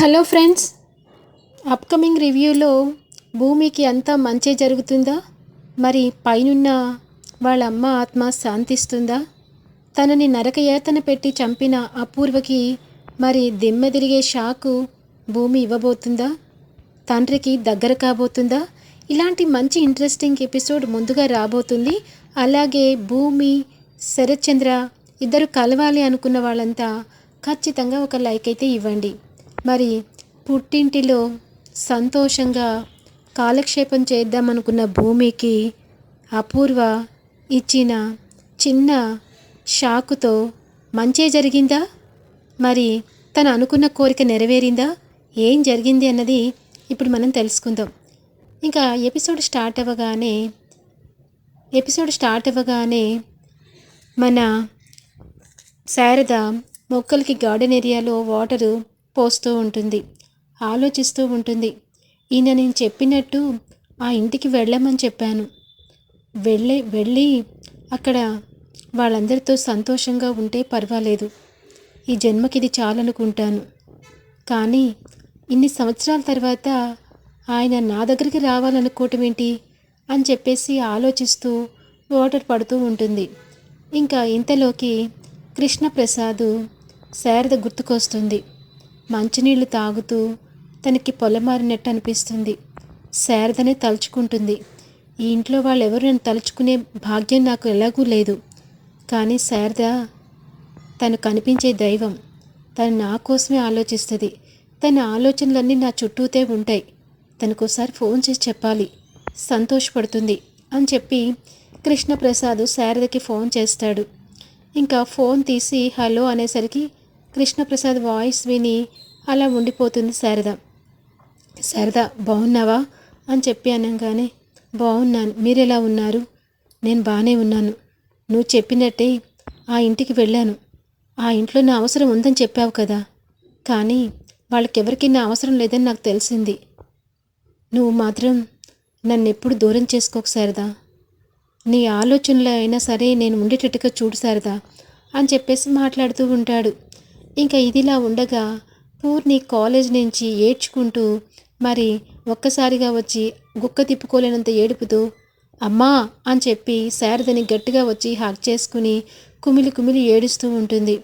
Hello friends upcoming రివ్యూలో భూమికి అంతా మంచి జరుగుతుందా? మరి పైనున్న వాళ్ళ అమ్మ ఆత్మ శాంతిస్తుందా? తనని నరకయాతన పెట్టి చంపిన అపూర్వకి మరి దిమ్మ తిరిగే షాకు భూమి ఇవ్వబోతుందా? తండ్రికి దగ్గర కాబోతుందా? ఇలాంటి మంచి ఇంట్రెస్టింగ్ ఎపిసోడ్ ముందుగా రాబోతుంది. అలాగే భూమి శరత్చంద్ర ఇద్దరు కలవాలి అనుకున్న వాళ్ళంతా ఖచ్చితంగా ఒక లైక్ అయితే ఇవ్వండి. మరి పుట్టింటిలో సంతోషంగా కాలక్షేపం చేద్దామనుకున్న భూమికి అపూర్వ ఇచ్చిన చిన్న షాకుతో మంచే జరిగిందా? మరి తను అనుకున్న కోరిక నెరవేరిందా? ఏం జరిగింది అన్నది ఇప్పుడు మనం తెలుసుకుందాం. ఇంకా ఎపిసోడ్ స్టార్ట్ అవ్వగానే ఎపిసోడ్ స్టార్ట్ అవ్వగానే మన శారద మొక్కలకి గార్డెన్ ఏరియాలో వాటరు పోస్తూ ఉంటుంది ఆలోచిస్తూ ఉంటుంది. ఈయన నేను చెప్పినట్టు ఆ ఇంటికి వెళ్ళమని చెప్పాను. వెళ్ళే వెళ్ళి అక్కడ వాళ్ళందరితో సంతోషంగా ఉంటే పర్వాలేదు. ఈ జన్మకి ఇది చాలనుకుంటాను. కానీ ఇన్ని సంవత్సరాల తర్వాత ఆయన నా దగ్గరికి రావాలనుకోవటం ఏంటి అని చెప్పేసి ఆలోచిస్తూ వాటర్ పడుతూ ఉంటుంది. ఇంకా ఇంతలోకి కృష్ణప్రసాద్ శారద గుర్తుకొస్తుంది. మంచినీళ్ళు తాగుతూ తనకి పొలమారినట్టు అనిపిస్తుంది శారదనే తలుచుకుంటుంది. ఈ ఇంట్లో వాళ్ళు ఎవరు నన్ను తలుచుకునే భాగ్యం నాకు ఎలాగూ లేదు. కానీ శారద తను కనిపించే దైవం. తను నా కోసమే ఆలోచిస్తుంది. తన ఆలోచనలన్నీ నా చుట్టూతే ఉంటాయి. తనకోసారి ఫోన్ చేసి చెప్పాలి. సంతోషపడుతుంది అని చెప్పి కృష్ణప్రసాద్ శారదకి ఫోన్ చేస్తాడు. ఇంకా ఫోన్ తీసి హలో అనేసరికి కృష్ణప్రసాద్ వాయిస్ విని అలా ఉండిపోతుంది శారద. శారద బాగున్నావా అని చెప్పి అనగానే బాగున్నాను మీరు ఎలా ఉన్నారు? నేను బాగానే ఉన్నాను. నువ్వు చెప్పినట్టే ఆ ఇంటికి వెళ్ళాను. ఆ ఇంట్లో నా అవసరం ఉందని చెప్పావు కదా. కానీ వాళ్ళకెవరికి నా అవసరం లేదని నాకు తెలిసింది. నువ్వు మాత్రం నన్ను ఎప్పుడు దూరం చేసుకోకు శారదా. నీ ఆలోచనలో అయినా సరే నేను ఉండేటట్టుగా చూడు శారదా అని చెప్పేసి మాట్లాడుతూ ఉంటాడు. ఇంకా ఇదిలా ఉండగా పూర్ణి కాలేజ్ నుంచి ఏడ్చుకుంటూ మరి ఒక్కసారిగా వచ్చి గుక్క తిప్పుకోలేనంత ఏడుపుతూ అమ్మా అని చెప్పి శారదని గట్టిగా వచ్చి హాక్ చేసుకుని కుమిలి కుమిలి ఏడుస్తూ ఉంటుంది.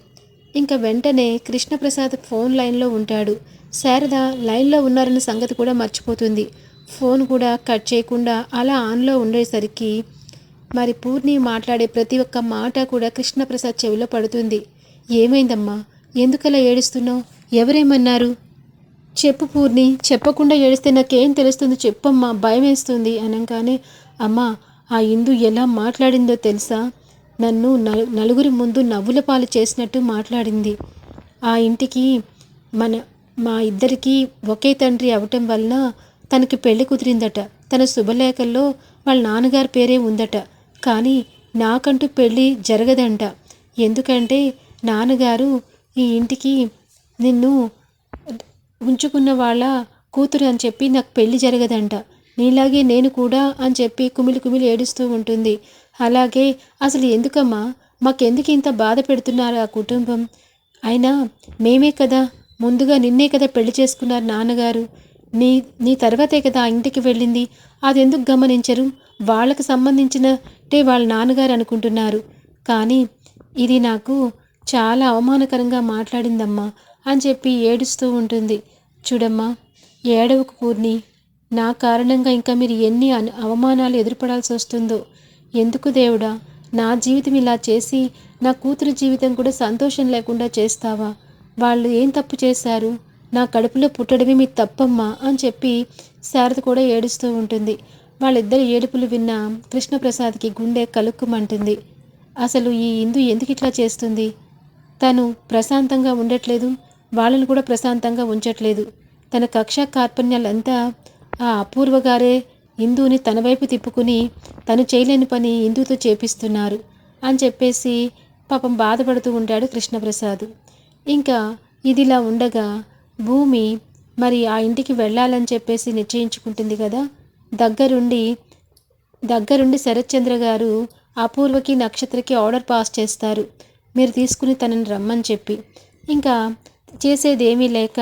ఇంకా వెంటనే కృష్ణప్రసాద్ ఫోన్ లైన్లో ఉంటాడు. శారద లైన్లో ఉన్నారన్న సంగతి కూడా మర్చిపోతుంది. ఫోన్ కూడా కట్ చేయకుండా అలా ఆన్లో ఉండేసరికి మరి పూర్ణి మాట్లాడే ప్రతి ఒక్క మాట కూడా కృష్ణప్రసాద్ చెవిలో పడుతుంది. ఏమైందమ్మా? ఎందుకలా ఏడుస్తున్నావు? ఎవరేమన్నారు? చెప్పు పూర్ణి చెప్పకుండా ఏడిస్తే నాకేం తెలుస్తుంది? చెప్పమ్మా భయం వేస్తుంది అనగానే అమ్మా ఆ ఇందు ఎలా మాట్లాడిందో తెలుసా? నన్ను నలు నలుగురి ముందు నవ్వుల పాలు చేసినట్టు మాట్లాడింది. ఆ ఇంటికి మన మా ఇద్దరికి ఒకే తండ్రి అవటం వలన తనకి పెళ్ళి కుదిరిందట. తన శుభలేఖల్లో వాళ్ళ నాన్నగారి పేరే ఉందట. కానీ నాకంటూ పెళ్ళి జరగదంట. ఎందుకంటే నాన్నగారు ఈ ఇంటికి నిన్ను ఉంచుకున్న వాళ్ళ కూతురు అని చెప్పి నాకు పెళ్ళి జరగదంట. నీలాగే నేను కూడా అని చెప్పి కుమిలి కుమిలి ఏడుస్తూ ఉంటుంది. అలాగే అసలు ఎందుకమ్మా? మాకెందుకు ఇంత బాధ పెడుతున్నారు ఆ కుటుంబం? అయినా మేమే కదా ముందుగా నిన్నే కదా పెళ్ళి చేసుకున్నారు నాన్నగారు. నీ నీ తర్వాతే కదా ఆ ఇంటికి వెళ్ళింది. అది ఎందుకు గమనించరు? వాళ్ళకు సంబంధించినట్టే వాళ్ళ నాన్నగారు అనుకుంటున్నారు. కానీ ఇది నాకు చాలా అవమానకరంగా మాట్లాడిందమ్మా అని చెప్పి ఏడుస్తూ ఉంటుంది. చూడమ్మా ఏడవకు పూర్ణి నా కారణంగా ఇంకా మీరు ఎన్ని అవమానాలు ఎదురుపడాల్సి వస్తుందో. ఎందుకు దేవుడా నా జీవితం ఇలా చేసి నా కూతురు జీవితం కూడా సంతోషం లేకుండా చేస్తావా? వాళ్ళు ఏం తప్పు చేశారు? నా కడుపులో పుట్టడమే మీ తప్పమ్మా అని చెప్పి శారద కూడా ఏడుస్తూ ఉంటుంది. వాళ్ళిద్దరు ఏడుపులు విన్న కృష్ణప్రసాద్కి గుండె కలుక్కుమంటుంది. అసలు ఈ ఇందు ఎందుకు ఇట్లా చేస్తుంది? తను ప్రశాంతంగా ఉండట్లేదు. వాళ్ళని కూడా ప్రశాంతంగా ఉంచట్లేదు. తన కక్ష కార్పణ్యాలంతా ఆ అపూర్వ గారే హిందూని తన వైపు తిప్పుకుని తను చేయలేని పని హిందూతో చేపిస్తున్నారు అని చెప్పేసి పాపం బాధపడుతూ ఉంటాడు కృష్ణప్రసాద్. ఇంకా ఇదిలా ఉండగా భూమి మరి ఆ ఇంటికి వెళ్ళాలని చెప్పేసి నిశ్చయించుకుంటుంది కదా? దగ్గరుండి దగ్గరుండి శరత్చంద్ర గారు అపూర్వకి నక్షత్రకి ఆర్డర్ పాస్ చేస్తారు. మీరు తీసుకుని తనని రమ్మని చెప్పి ఇంకా చేసేదేమీ లేక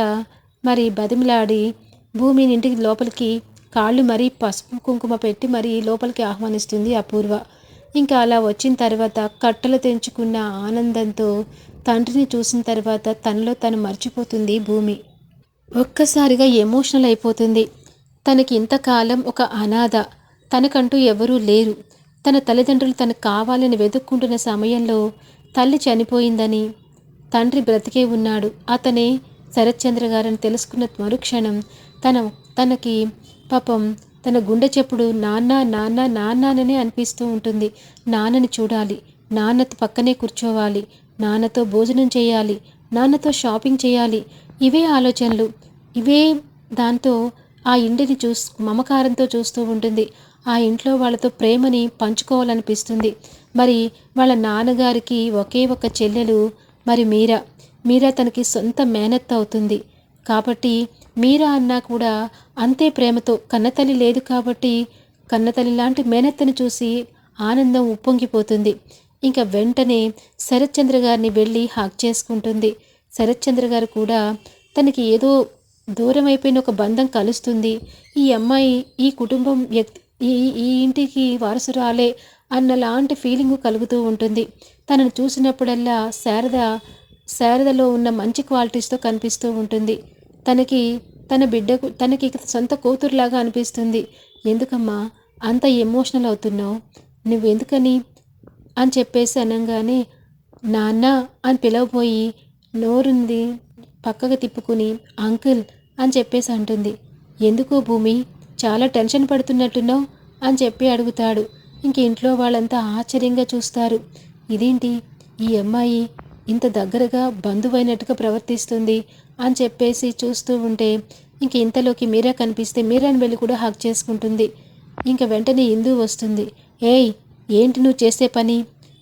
మరి బతిమిలాడి భూమిని ఇంటికి లోపలికి కాళ్ళు మరీ పసుపు కుంకుమ పెట్టి మరి లోపలికి ఆహ్వానిస్తుంది అపూర్వ. ఇంకా అలా వచ్చిన తర్వాత కట్టలు తెంచుకున్న ఆనందంతో తండ్రిని చూసిన తర్వాత తనలో తను మర్చిపోతుంది భూమి. ఒక్కసారిగా ఎమోషనల్ అయిపోతుంది. తనకి ఇంతకాలం ఒక అనాథ తనకంటూ ఎవరూ లేరు. తన తల్లిదండ్రులు తనకు కావాలని వెతుక్కుంటున్న సమయంలో తల్లి చనిపోయిందని. తండ్రి బ్రతికే ఉన్నాడు. అతనే శరత్చంద్ర గారని తెలుసుకున్న మరుక్షణం తన తనకి పాపం తన గుండె చెప్పుడు నాన్న నాన్న నాన్ననే అనిపిస్తూ ఉంటుంది. నాన్నని చూడాలి. నాన్నతో పక్కనే కూర్చోవాలి. నాన్నతో భోజనం చేయాలి. నాన్నతో షాపింగ్ చేయాలి. ఇవే ఆలోచనలు. ఇవే దాంతో ఆ ఇంటిని చూస్ మమకారంతో చూస్తూ ఉంటుంది. ఆ ఇంట్లో వాళ్ళతో ప్రేమని పంచుకోవాలనిపిస్తుంది. మరి వాళ్ళ నాన్నగారికి ఒకే ఒక చెల్లెలు మరి మీరా. మీరా తనకి సొంత మేనత్త అవుతుంది. కాబట్టి మీరా అన్నా కూడా అంతే ప్రేమతో కన్నతల్లి లేదు కాబట్టి కన్నతల్లి లాంటి మేనత్తని చూసి ఆనందం ఉప్పొంగిపోతుంది. ఇంకా వెంటనే శరత్చంద్ర గారిని వెళ్ళి హాక్ చేసుకుంటుంది. శరత్చంద్ర గారు కూడా తనకి ఏదో దూరం అయిపోయిన ఒక బంధం కలుస్తుంది. ఈ అమ్మాయి ఈ కుటుంబం వ్యక్తి ఈ ఈ ఇంటికి వారసురాలే అన్నలాంటి ఫీలింగ్ కలుగుతూ ఉంటుంది. తనను చూసినప్పుడల్లా శారద శారదలో ఉన్న మంచి క్వాలిటీస్తో కనిపిస్తూ ఉంటుంది. తనకి తన బిడ్డకు తనకి సొంత కూతురులాగా అనిపిస్తుంది. ఎందుకమ్మా అంత ఎమోషనల్ అవుతున్నావు? నువ్వెందుకని? అని చెప్పేసి అనగానే నాన్న అని పిలవబోయి నోరుంది పక్కకు తిప్పుకుని అంకుల్ అని చెప్పేసి అంటుంది. ఎందుకు భూమి? చాలా టెన్షన్ పడుతున్నట్టున్నావు? అని చెప్పి అడుగుతాడు. ఇంక ఇంట్లో వాళ్ళంతా ఆశ్చర్యంగా చూస్తారు. ఇదేంటి? ఈ అమ్మాయి ఇంత దగ్గరగా బంధువైనట్టుగా ప్రవర్తిస్తుంది అని చెప్పేసి చూస్తూ ఉంటే ఇంక ఇంతలోకి మీరా కనిపిస్తే మీరాని వెళ్ళి కూడా హక్ చేసుకుంటుంది. ఇంక వెంటనే ఇందు వస్తుంది. ఏయ్ ఏంటి నువ్వు చేసే పని?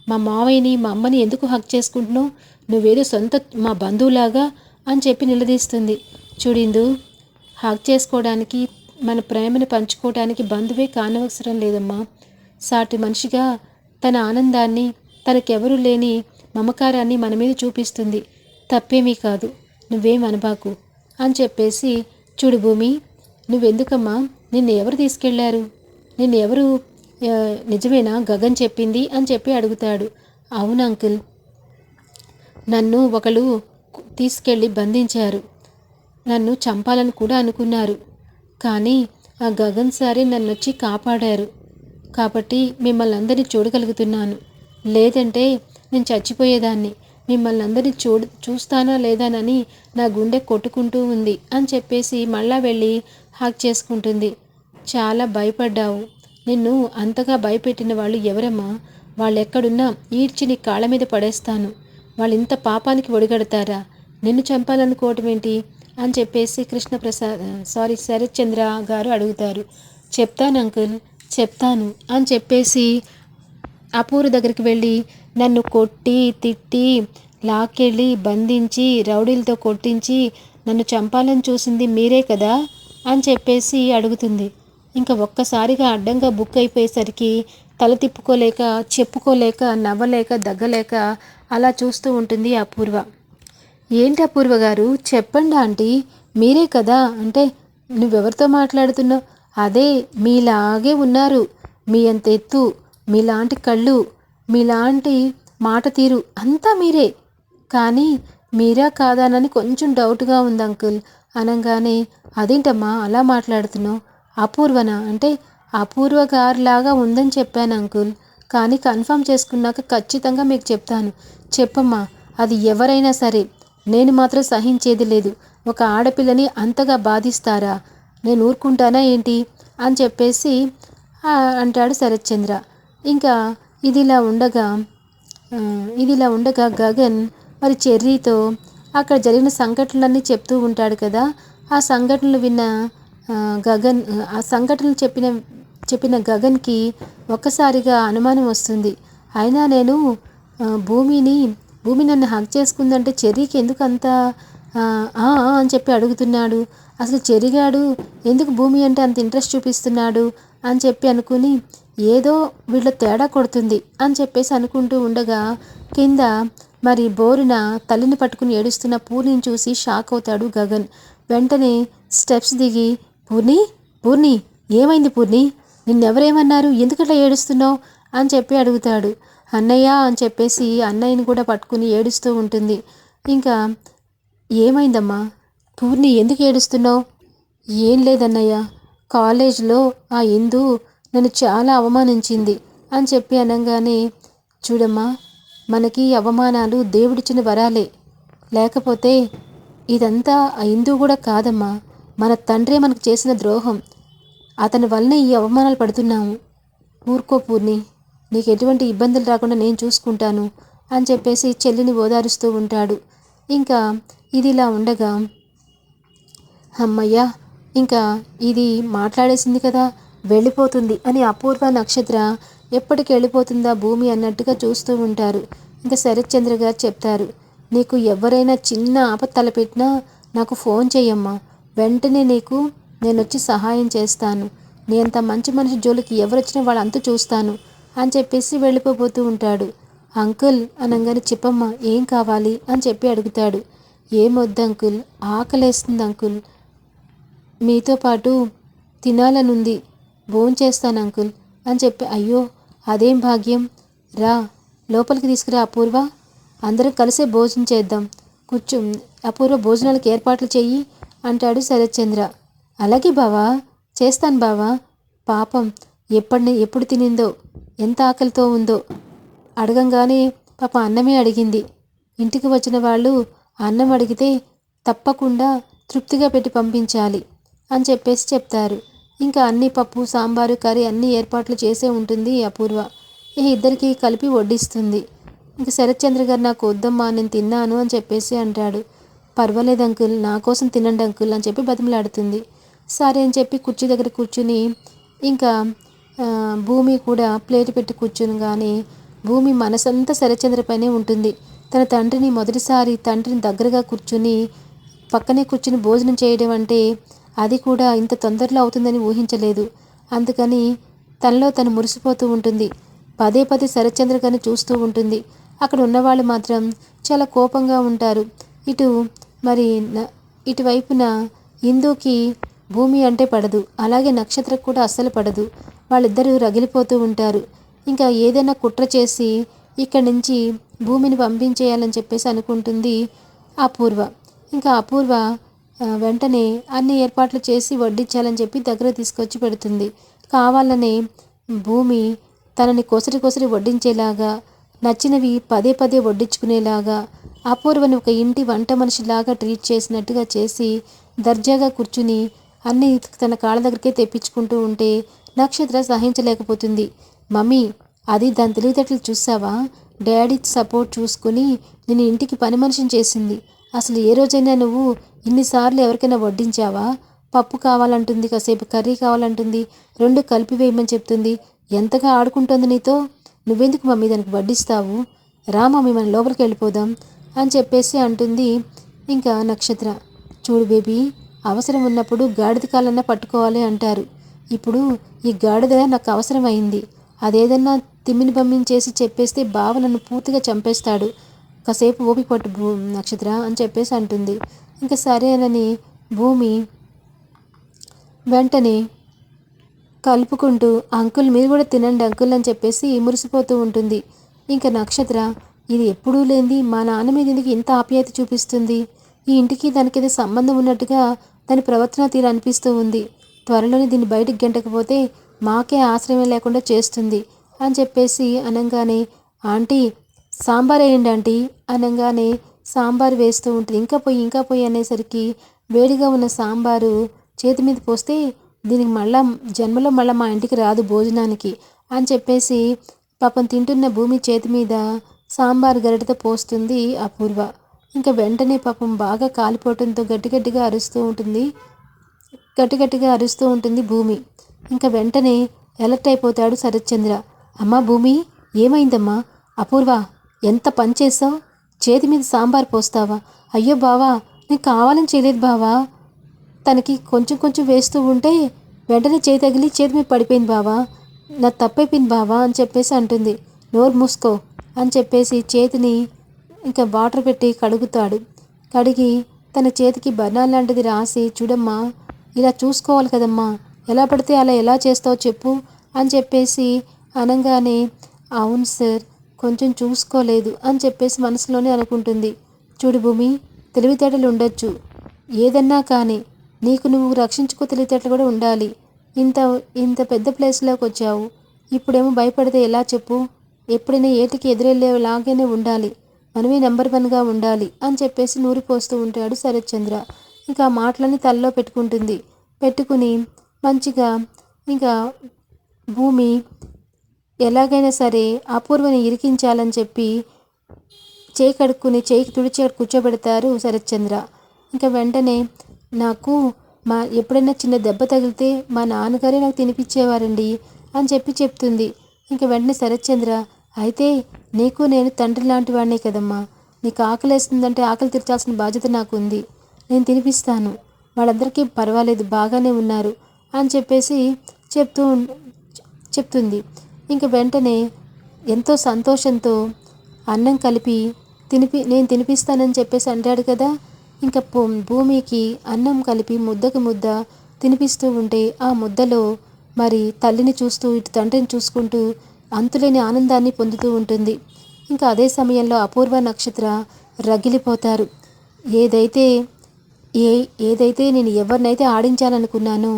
మా మావయ్యని మా అమ్మని ఎందుకు హక్ చేసుకుంటున్నావు? నువ్వేదో సొంత మా బంధువులాగా అని చెప్పి నిలదీస్తుంది. చూడిందు హక్ చేసుకోవడానికి మన ప్రేమను పంచుకోవడానికి బంధువే కానవసరం లేదమ్మా. సాటి మనిషిగా తన ఆనందాన్ని తనకెవరూ లేని మమకారాన్ని మన మీద చూపిస్తుంది. తప్పేమీ కాదు. నువ్వేం అనబాకు. అని చెప్పేసి చూడు భూమి నువ్వెందుకమ్మా? నిన్ను ఎవరు తీసుకెళ్ళారు? నిన్ను ఎవరు నిజమేనా గగన్ చెప్పింది అని చెప్పి అడుగుతాడు. అవును అంకుల్. నన్ను ఒకళ్ళు తీసుకెళ్ళి బంధించారు. నన్ను చంపాలని కూడా అనుకున్నారు. కానీ ఆ గగన్ సారే నన్ను వచ్చి కాపాడారు. కాబట్టి మిమ్మల్ని అందరినీ చూడగలుగుతున్నాను. లేదంటే నేను చచ్చిపోయేదాన్ని. మిమ్మల్ని అందరినీ చూడ చూస్తానా లేదానని నా గుండె కొట్టుకుంటూ ఉంది అని చెప్పేసి మళ్ళా వెళ్ళి హాక్ చేసుకుంటుంది. చాలా భయపడ్డావు. నిన్ను అంతగా భయపెట్టిన వాళ్ళు ఎవరమ్మా? వాళ్ళు ఎక్కడున్నా ఈడ్చి నీ కాళ్ళ మీద పడేస్తాను. వాళ్ళు ఇంత పాపానికి ఒడిగడతారా? నిన్ను చంపాలనుకోవటం ఏంటి అని చెప్పేసి కృష్ణప్రసాద్ సారీ శరత్చంద్ర గారు అడుగుతారు. చెప్తాను అంకుల్. చెప్తాను అని చెప్పేసి అపూర్వ దగ్గరికి వెళ్ళి నన్ను కొట్టి తిట్టి లాక్కెళ్ళి బంధించి రౌడీలతో కొట్టించి నన్ను చంపాలని చూసింది మీరే కదా అని చెప్పేసి అడుగుతుంది. ఇంకా ఒక్కసారిగా అడ్డంగా బుక్ అయిపోయేసరికి తల తిప్పుకోలేక చెప్పుకోలేక నవ్వలేక దగ్గలేక అలా చూస్తూ ఉంటుంది అపూర్వ. ఏంటి అపూర్వ గారు? చెప్పండి ఆంటీ మీరే కదా? అంటే నువ్వెవరితో మాట్లాడుతున్నావు? అదే మీలాగే ఉన్నారు. మీ అంత ఎత్తు మీలాంటి కళ్ళు మీలాంటి మాట తీరు అంతా మీరే. కానీ మీరా కాదానని కొంచెం డౌట్గా ఉంది అంకుల్. అనగానే అదేంటమ్మా అలా మాట్లాడుతున్నావు? అపూర్వనా? అంటే అపూర్వ గారిలాగా ఉందని చెప్పాను అంకుల్. కానీ కన్ఫర్మ్ చేసుకున్నాక ఖచ్చితంగా మీకు చెప్తాను. చెప్పమ్మా అది ఎవరైనా సరే నేను మాత్రం సహించేది లేదు. ఒక ఆడపిల్లని అంతగా బాధిస్తారా? నేను ఊరుకుంటానా ఏంటి? అని చెప్పేసి అంటాడు శరత్చంద్ర. ఇంకా ఇదిలా ఉండగా ఇదిలా ఉండగా గగన్ మరి చెర్రీతో అక్కడ జరిగిన సంఘటనలన్నీ చెప్తూ ఉంటాడు కదా. ఆ సంఘటనలు విన్న గగన్ ఆ సంఘటనలు చెప్పిన చెప్పిన గగన్కి ఒక్కసారిగా అనుమానం వస్తుంది. అయినా నేను భూమిని భూమి నన్ను హక్ చేసుకుందంటే చెర్రీకి ఎందుకు అంత అని చెప్పి అడుగుతున్నాడు. అసలు చెరిగాడు? ఎందుకు భూమి అంటే అంత ఇంట్రెస్ట్ చూపిస్తున్నాడు? అని చెప్పి అనుకుని ఏదో వీళ్ళ తేడా కొడుతుంది అని చెప్పేసి అనుకుంటూ ఉండగా కింద మరి బోరున తల్లిని పట్టుకుని ఏడుస్తున్న పూర్ణిని చూసి షాక్ అవుతాడు గగన్. వెంటనే స్టెప్స్ దిగి పూర్ణి పూర్ణి ఏమైంది పూర్ణి? నిన్నెవరేమన్నారు? ఎందుకట్లా ఏడుస్తున్నావు? అని చెప్పి అడుగుతాడు. అన్నయ్య అని చెప్పేసి అన్నయ్యని కూడా పట్టుకుని ఏడుస్తూ ఉంటుంది. ఇంకా ఏమైందమ్మా? పూర్ణి ఎందుకు ఏడుస్తున్నావు? ఏం లేదన్నయ్య. కాలేజ్లో ఆ ఇందు నన్ను చాలా అవమానించింది అని చెప్పి అనగానే చూడమ్మా మనకి అవమానాలు దేవుడిచ్చిన వరాలే. లేకపోతే ఇదంతా ఆ ఇందు కూడా కాదమ్మా. మన తండ్రే మనకు చేసిన ద్రోహం. అతని వల్లనే ఈ అవమానాలు పడుతున్నాము. ఊరుకో పూర్ణి నీకు ఎటువంటి ఇబ్బందులు రాకుండా నేను చూసుకుంటాను అని చెప్పేసి చెల్లిని ఓదారుస్తూ ఉంటాడు. ఇంకా ఇది ఇలా ఉండగా అమ్మయ్యా ఇంకా ఇది మాట్లాడేసింది కదా వెళ్ళిపోతుంది అని అపూర్వ నక్షత్ర ఎప్పటికి వెళ్ళిపోతుందా భూమి అన్నట్టుగా చూస్తూ ఉంటారు. ఇంకా శరత్చంద్ర గారు చెప్తారు నీకు ఎవరైనా చిన్న ఆపద తలపెట్టినా నాకు ఫోన్ చేయమ్మా వెంటనే నీకు నేను వచ్చి సహాయం చేస్తాను. నేను అంత మంచి మనిషి జోలికి ఎవరొచ్చినా వాళ్ళంతా చూస్తాను అని చెప్పేసి వెళ్ళిపోబోతూ ఉంటాడు. అంకుల్ అనగానే చెప్పమ్మ ఏం కావాలి అని చెప్పి అడుగుతాడు. ఏమొద్దు అంకుల్ ఆకలేస్తుంది అంకుల్. మీతో పాటు తినాలనుంది భోంచేస్తాను అంకుల్ అని చెప్పి అయ్యో అదేం భాగ్యం? రా లోపలికి తీసుకురా అపూర్వ. అందరం కలిసే భోజనం చేద్దాం. కూర్చో అపూర్వ భోజనాలకు ఏర్పాట్లు చెయ్యి అంటాడు శరత్చంద్ర. అలాగే బావా చేస్తాను బావా. పాపం ఎప్పటి ఎప్పుడు తినిందో ఎంత ఆకలితో ఉందో. అడగంగానే పాప అన్నమే అడిగింది. ఇంటికి వచ్చిన వాళ్ళు అన్నం అడిగితే తప్పకుండా తృప్తిగా పెట్టి పంపించాలి అని చెప్పేసి చెప్తారు. ఇంకా అన్ని పప్పు సాంబారు కర్రీ అన్ని ఏర్పాట్లు చేసే ఉంటుంది అపూర్వ. ఈ ఇద్దరికి కలిపి వడ్డిస్తుంది. ఇంకా శరత్చంద్ర గారు నాకు వద్దమ్మా నేను తిన్నాను అని చెప్పేసి అంటాడు. పర్వాలేదు అంకుల్ నా కోసం తినండి అంకుల్ అని చెప్పి బతిమలాడుతుంది. సరే అని చెప్పి కుర్చీ దగ్గర కూర్చుని ఇంకా భూమి కూడా ప్లేట్ పెట్టి కూర్చుని కానీ భూమి మనసంతా శరచంద్రపైనే ఉంటుంది. తన తండ్రిని మొదటిసారి తండ్రిని దగ్గరగా కూర్చుని పక్కనే కూర్చుని భోజనం చేయడం అంటే అది కూడా ఇంత తొందరలో అవుతుందని ఊహించలేదు. అందుకని తనలో తను మురిసిపోతూ ఉంటుంది. పదే పదే శరత్చంద్ర గారిని చూస్తూ ఉంటుంది. అక్కడ ఉన్నవాళ్ళు మాత్రం చాలా కోపంగా ఉంటారు. ఇటు మరి న- ఇటువైపున ఇందుకి భూమి అంటే పడదు. అలాగే నక్షత్రం కూడా అస్సలు పడదు. వాళ్ళిద్దరూ రగిలిపోతూ ఉంటారు. ఇంకా ఏదైనా కుట్ర చేసి ఇక్కడి నుంచి భూమిని పంపించేయాలని చెప్పేసి అనుకుంటుంది అపూర్వ. ఇంకా అపూర్వ వెంటనే అన్ని ఏర్పాట్లు చేసి వడ్డించాలని చెప్పి దగ్గర తీసుకొచ్చి పెడుతుంది. కావాలనే భూమి తనని కొసరి కొసరి వడ్డించేలాగా నచ్చినవి పదే పదే వడ్డించుకునేలాగా అపూర్వని ఒక ఇంటి వంట మనిషిలాగా ట్రీట్ చేసినట్టుగా చేసి దర్జాగా కూర్చుని అన్ని తన కాళ్ళ దగ్గరికే తెప్పించుకుంటూ ఉంటే నక్షత్ర సహించలేకపోతుంది. మమ్మీ అది దాని తెలివితేటలు చూసావా డాడీ సపోర్ట్ చూసుకుని నేను ఇంటికి పని మనిషిని చేసింది. అసలు ఏ రోజైనా నువ్వు ఇన్నిసార్లు ఎవరికైనా వడ్డించావా? పప్పు కావాలంటుంది కాసేపు కర్రీ కావాలంటుంది రెండు కలిపి వేయమని చెప్తుంది. ఎంతగా ఆడుకుంటుంది నీతో? నువ్వెందుకు మమ్మీ దానికి వడ్డిస్తావు? రా మమ్మీ మనం లోపలికి వెళ్ళిపోదాం అని చెప్పేసి అంటుంది ఇంకా నక్షత్ర. చూడు బేబీ అవసరం ఉన్నప్పుడు గాడిద కాలన్నా పట్టుకోవాలి అంటారు. ఇప్పుడు ఈ గాడిద నాకు అవసరమైంది. అదేదన్నా తిమ్మిని బమ్మిని చేసి చెప్పేస్తే బావ నన్ను పూర్తిగా చంపేస్తాడు. కాసేపు ఓపి పట్టు భూ నక్షత్ర అని చెప్పేసి అంటుంది. ఇంకా సరేనని భూమి వెంటనే కలుపుకుంటూ అంకుల్ మీరు కూడా తినండి అంకుల్ అని చెప్పేసి మురిసిపోతూ ఉంటుంది. ఇంకా నక్షత్ర ఇది ఎప్పుడూ లేనిది మా నాన్న మీద ఎందుకు ఇంత ఆప్యాయత చూపిస్తుంది? ఈ ఇంటికి దానికి ఏదో సంబంధం ఉన్నట్టుగా దాని ప్రవర్తన తీరు అనిపిస్తూ ఉంది. త్వరలోనే దీన్ని బయటకు గెంటకపోతే మాకే ఆశ్రయం లేకుండా చేస్తుంది అని చెప్పేసి అనగానే ఆంటీ సాంబార్ వేయండి ఆంటీ అనగానే సాంబార్ వేస్తూ ఉంటుంది. ఇంకా పోయి ఇంకా పోయి అనేసరికి వేడిగా ఉన్న సాంబారు చేతి మీద పోస్తే దీనికి మళ్ళా జన్మలో మళ్ళీ మా ఇంటికి రాదు భోజనానికి అని చెప్పేసి పాపం తింటున్న భూమి చేతి మీద సాంబార్ గరిటతో పోస్తుంది అపూర్వ. ఇంకా వెంటనే పాపం బాగా కాలిపోవటంతో గట్టి గట్టిగా అరుస్తూ ఉంటుంది గట్టి గట్టిగా అరుస్తూ ఉంటుంది భూమి. ఇంకా వెంటనే ఎలర్ట్ అయిపోతాడు శరత్చంద్ర. అమ్మా భూమి ఏమైందమ్మా? అపూర్వ ఎంత పని చేసావు చేతి మీద సాంబార్ పోస్తావా? అయ్యో బావా నేను కావాలని చేయలేదు బావా. తనకి కొంచెం కొంచెం వేస్తూ ఉంటే వెంటనే చేయి తగిలి చేతి మీద పడిపోయింది బావా. నా తప్పైపోయింది బావా అని చెప్పేసి అంటుంది. నోరు మూసుకో అని చెప్పేసి చేతిని ఇంకా వాటర్ పెట్టి కడుగుతాడు. కడిగి తన చేతికి బర్ణాలు లాంటిది రాసి చూడమ్మా ఇలా చూసుకోవాలి కదమ్మా ఎలా పడితే అలా ఎలా చేస్తావు చెప్పు అని చెప్పేసి అనగానే అవును సార్ కొంచెం చూసుకోలేదు అని చెప్పేసి మనసులోనే అనుకుంటుంది. చూడు భూమి తెలివితేటలు ఉండొచ్చు. ఏదన్నా కానీ నీకు నువ్వు రక్షించుకో తెలివితేటలు కూడా ఉండాలి. ఇంత ఇంత పెద్ద ప్లేస్లోకి వచ్చావు. ఇప్పుడేమో భయపడితే ఎలా చెప్పు? ఎప్పుడైనా ఏటికి ఎదురెళ్ళేలాగానే ఉండాలి. మనమే నెంబర్ వన్గా ఉండాలి అని చెప్పేసి నూరిపోస్తూ ఉంటాడు శరత్చంద్ర. ఇంకా ఆ మాటలని తలలో పెట్టుకుంటుంది. పెట్టుకుని మంచిగా ఇంకా భూమి ఎలాగైనా సరే అపూర్వని ఇరికించాలని చెప్పి చేయి కడుక్కుని చేయికి తుడిచి కూర్చోబెడతారు శరత్చంద్ర. ఇంకా వెంటనే నాకు మా ఎప్పుడైనా చిన్న దెబ్బ తగిలితే మా నాన్నగారే నాకు తినిపించేవారండి అని చెప్పి చెప్తుంది. ఇంకా వెంటనే శరత్చంద్ర అయితే నీకు నేను తండ్రి లాంటి వాడినే కదమ్మా. నీకు ఆకలి వేస్తుందంటే ఆకలి తీర్చాల్సిన బాధ్యత నాకు ఉంది నేను తినిపిస్తాను. వాళ్ళందరికీ పర్వాలేదు బాగానే ఉన్నారు. అని చెప్పేసి చెప్తూ చెప్తుంది. ఇంక వెంటనే ఎంతో సంతోషంతో అన్నం కలిపి తినిపి నేను తినిపిస్తానని చెప్పేసి అంటాడు కదా. ఇంకా భూమికి అన్నం కలిపి ముద్దకు ముద్ద తినిపిస్తూ ఉంటే ఆ ముద్దలో మరి తల్లిని చూస్తూ ఇటు తండ్రిని చూసుకుంటూ అంతులేని ఆనందాన్ని పొందుతూ ఉంటుంది. ఇంకా అదే సమయంలో అపూర్వ నక్షత్ర రగిలిపోతారు. ఏదైతే ఏ ఏదైతే నేను ఎవరినైతే ఆడించాలనుకున్నానో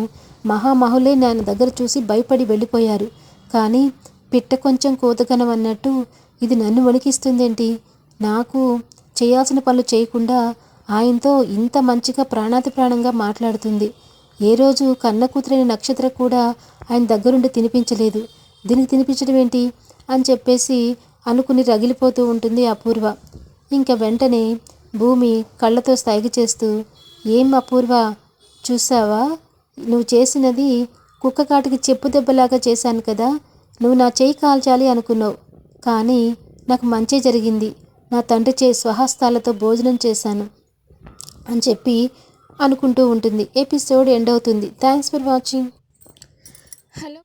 మహామహులే నాన్న దగ్గర చూసి భయపడి వెళ్ళిపోయారు. కానీ పిట్ట కొంచెం కోతగనమన్నట్టు ఇది నన్ను వణికిస్తుందేంటి? నాకు చేయాల్సిన పనులు చేయకుండా ఆయనతో ఇంత మంచిగా ప్రాణాతి ప్రాణంగా మాట్లాడుతుంది. ఏ రోజు కన్న కూతురైన నక్షత్ర కూడా ఆయన దగ్గరుండి తినిపించలేదు. దీనికి తినిపించడం ఏంటి? అని చెప్పేసి అనుకుని రగిలిపోతూ ఉంటుంది అపూర్వ. ఇంకా వెంటనే భూమి కళ్ళతో స్థాయికి చేస్తూ ఏం అపూర్వ? చూసావా? నువ్వు చేసినది కుక్క కాటికి చెప్పు దెబ్బలాగా చేశాను కదా నువ్వు నా చేయి కాల్చాలి అనుకున్నావు. కానీ నాకు మంచి జరిగింది. నా తండ్రి చే స్వహస్తాలతో భోజనం చేశాను అని చెప్పి అనుకుంటూ ఉంటుంది. ఎపిసోడ్ ఎండ్ అవుతుంది. Thanks for watching. హలో.